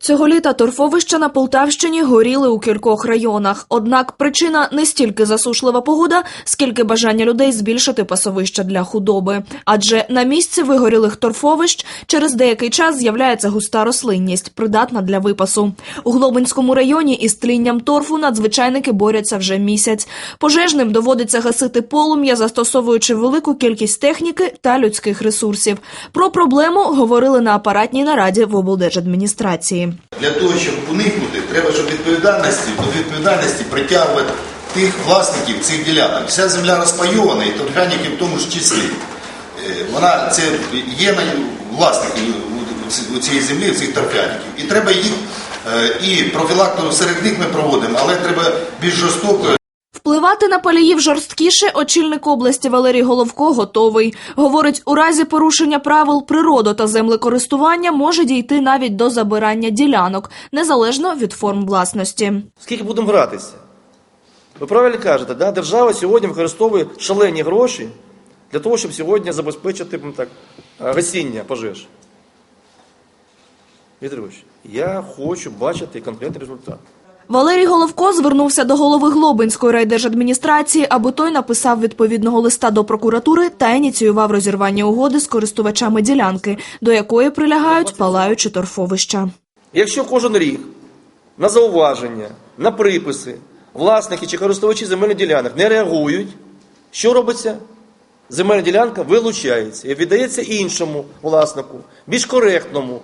Цього літа торфовища на Полтавщині горіли у кількох районах. Однак причина не стільки засушлива погода, скільки бажання людей збільшити пасовища для худоби. Адже на місці вигорілих торфовищ через деякий час з'являється густа рослинність, придатна для випасу. У Глобинському районі із тлінням торфу надзвичайники борються вже місяць. Пожежним доводиться гасити полум'я, застосовуючи велику кількість техніки та людських ресурсів. Про проблему говорили на апаратній нараді в облдержадміністрації. Для того, щоб уникнути, треба, щоб відповідальності до відповідальності притягувати тих власників цих ділянок. Вся земля розпайована, і торфяники в тому ж числі. Е, Вона це є власники у цієї землі, у цих торфяників. І треба їх е, і профілактику серед них ми проводимо, але треба більш жорстоко Впливати на паліїв жорсткіше очільник області Валерій Головко готовий. Говорить, у разі порушення правил природу та землекористування може дійти навіть до забирання ділянок, незалежно від форм власності. Скільки будемо гратися? Ви правильно кажете, да? держава сьогодні використовує шалені гроші для того, щоб сьогодні забезпечити так, гасіння пожеж. Віктор я хочу бачити конкретний результат. Валерій Головко звернувся до голови Глобинської райдержадміністрації, аби той написав відповідного листа до прокуратури та ініціював розірвання угоди з користувачами ділянки, до якої прилягають палаючі торфовища. Якщо кожен рік на зауваження, на приписи власники чи користувачі земельних ділянок не реагують, що робиться? Земельна ділянка вилучається і віддається іншому власнику, більш коректному,